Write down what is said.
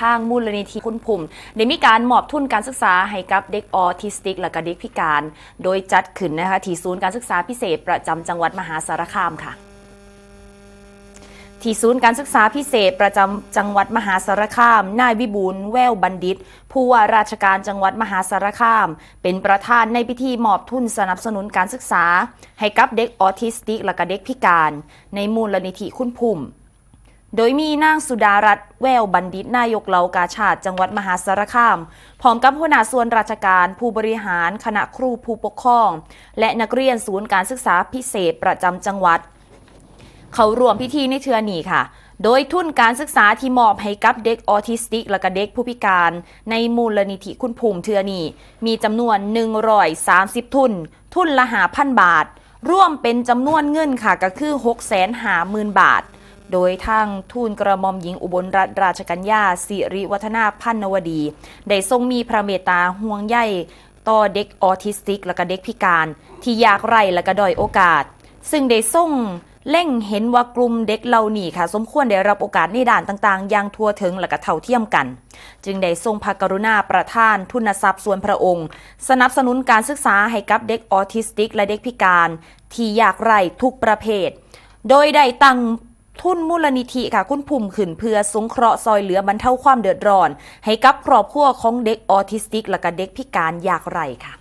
ทางมูลนิธิคุณภูมิได้มีการมอบทุนการศึกษาให้กับเด็กออทิสติก และก็เด็กพิการ โดยจัดขึ้นนะคะที่ศูนย์การศึกษาพิเศษประจำจังหวัดมหาสารคามค่ะที่ศูนย์การศึกษาพิเศษประจำจังหวัดมหาสารคาม นายวิบูลแววบัณฑิต ผู้ว่าราชการจังหวัดมหาสารคาม เป็นประธานในพิธีมอบทุนสนับสนุนการศึกษา ให้กับเด็กออทิสติก และก็เด็กพิการ ในมูลนิธิคุณภูมิ โดยมีนางสุดารัตน์แววบัณฑิตนายกเหล่ากาชาติจังหวัดมหาสารคาม พร้อมกับหัวหน้าส่วนราชการผู้บริหารคณะครูผู้ปกครอง และนักเรียนศูนย์การศึกษาพิเศษประจำจังหวัด เขารวมพิธีในเทือนีค่ะ โดยทุนการศึกษาที่มอบให้กับเด็กออทิสติก และก็เด็กผู้พิการ ในมูลนิธิคุณภูมิเทือนีมีจำนวน 130 ทุน ทุนละหาพันบาท ร่วมเป็นจำนวนเงินค่ะก็คือ6 5 0 0 0 0 บาท โดยทางทูลกระหม่อมหญิงอุบลรัตนราชกัญญาสิริวัฒนาพันนวดี ได้ทรงมีพระเมตตาห่วงใยต่อเด็กออทิสติก และก็เด็กพิการ ที่ยากไร้และก็ด้อยโอกาส ซึ่งได้ส่งเล่งเห็นว่ากลุ่มเด็กเหล่านี้ค่ะ สมควรได้รับโอกาสในด่านต่างๆ อย่างทั่วถึงและก็เท่าเทียมกัน จึงได้ทรงพระกรุณาประทานทุนทรัพย์ส่วนพระองค์ สนับสนุนการศึกษาให้กับเด็กออทิสติก และเด็กพิการ ที่ยากไร้ทุกประเภท โดยได้ตั้ง ทุนมูลนิธิค่ะคุณภูมิขึ้นเพื่อสงเคราะห์ซอยเหลือบรรเทาความเดือดร้อน ให้กับครอบครัวของเด็กออทิสติก และก็เด็กพิการยากไร้ค่ะ